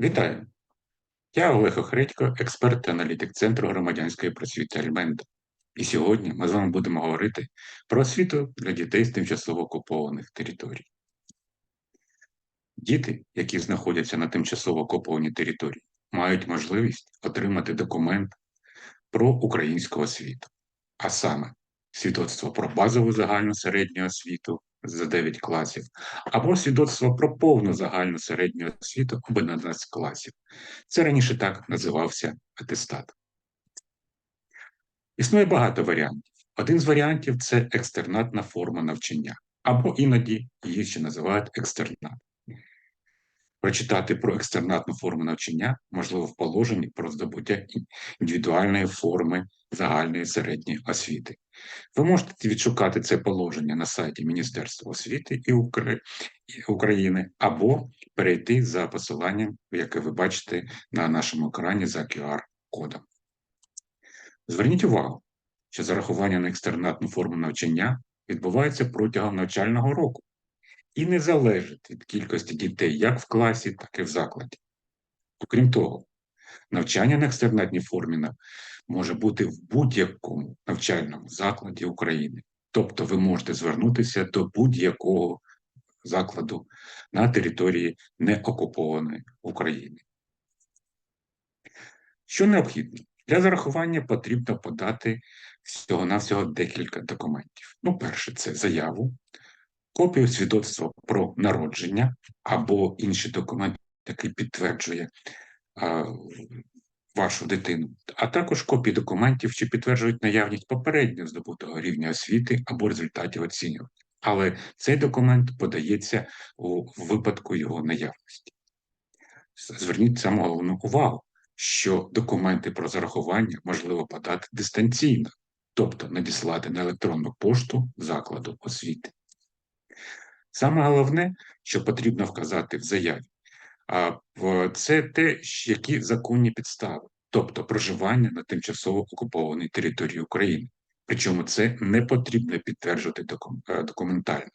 Вітаю! Я Олег Охредько, експерт та аналітик Центру громадянської просвіти Альмента. І сьогодні ми з вами будемо говорити про освіту для дітей з тимчасово окупованих територій. Діти, які знаходяться на тимчасово окупованій території, мають можливість отримати документ про українську освіту, а саме свідоцтво про базову загальну середню освіту за 9 класів, або свідоцтво про повну загальну середню освіту або 11 класів. Це раніше так називався атестат. Існує багато варіантів. Один з варіантів це екстернатна форма навчання, або іноді її ще називають екстернат. Прочитати про екстернатну форму навчання можливо в положенні про здобуття індивідуальної форми загальної середньої освіти. Ви можете відшукати це положення на сайті Міністерства освіти і України або перейти за посиланням, яке ви бачите на нашому екрані за QR-кодом. Зверніть увагу, що зарахування на екстернатну форму навчання відбувається протягом навчального року і не залежить від кількості дітей як в класі, так і в закладі. Окрім того, навчання на екстернатній формі може бути в будь-якому навчальному закладі України. Тобто ви можете звернутися до будь-якого закладу на території неокупованої України. Що необхідно? Для зарахування потрібно подати всього-навсього декілька документів. Ну, перше, це заяву, копію свідоцтва про народження або інший документ, який підтверджує вашу дитину, а також копії документів, що підтверджують наявність попередньо здобутого рівня освіти або результатів оцінювання. Але цей документ подається у випадку його наявності. Зверніть саму головну увагу, що документи про зарахування можливо подати дистанційно, тобто надіслати на електронну пошту закладу освіти. Саме головне, що потрібно вказати в заяві, це те, які законні підстави, тобто проживання на тимчасово окупованій території України. Причому це не потрібно підтверджувати е, документально.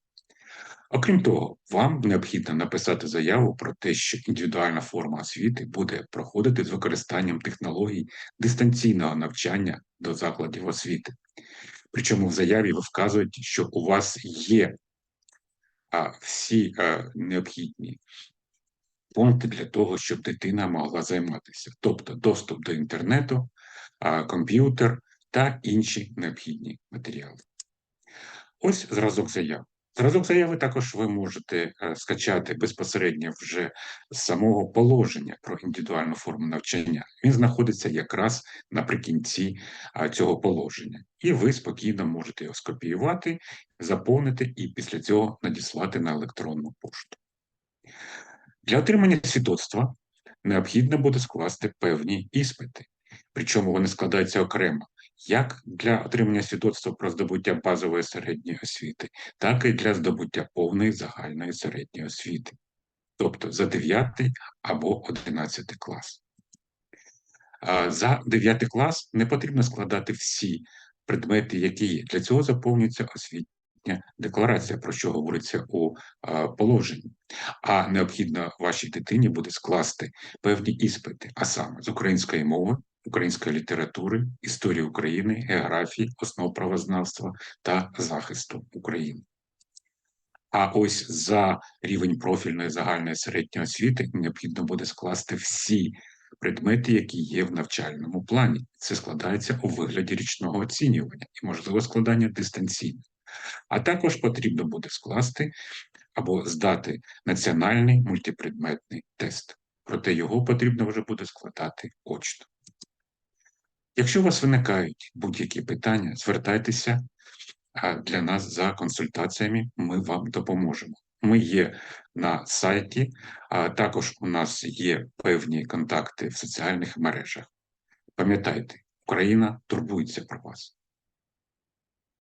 Окрім того, вам необхідно написати заяву про те, що індивідуальна форма освіти буде проходити з використанням технологій дистанційного навчання до закладів освіти. Причому в заяві ви вказуєте, що у вас є всі е, необхідні пункти для того, щоб дитина могла займатися, тобто доступ до інтернету, комп'ютер та інші необхідні матеріали. Ось зразок заяв. Зразок заяви також ви можете е, скачати безпосередньо вже з самого положення про індивідуальну форму навчання. Він знаходиться якраз наприкінці цього положення, і ви спокійно можете його скопіювати, заповнити і після цього надіслати на електронну пошту. Для отримання свідоцтва необхідно буде скласти певні іспити, причому вони складаються окремо як для отримання свідоцтва про здобуття базової середньої освіти, так і для здобуття повної загальної середньої освіти, тобто за 9 або 11 клас. За 9 клас не потрібно складати всі предмети, які є. Для цього заповнюється освітня декларація, про що говориться у положенні. А необхідно вашій дитині буде скласти певні іспити, а саме з української мови, української літератури, історії України, географії, основ правознавства та захисту України. А ось за рівень профільної загальної середньої освіти необхідно буде скласти всі предмети, які є в навчальному плані. Це складається у вигляді річного оцінювання і можливо складання дистанційно. А також потрібно буде скласти або здати національний мультипредметний тест. Проте його потрібно вже буде складати очно. Якщо у вас виникають будь-які питання, звертайтеся для нас за консультаціями, ми вам допоможемо. Ми є на сайті, а також у нас є певні контакти в соціальних мережах. Пам'ятайте, Україна турбується про вас.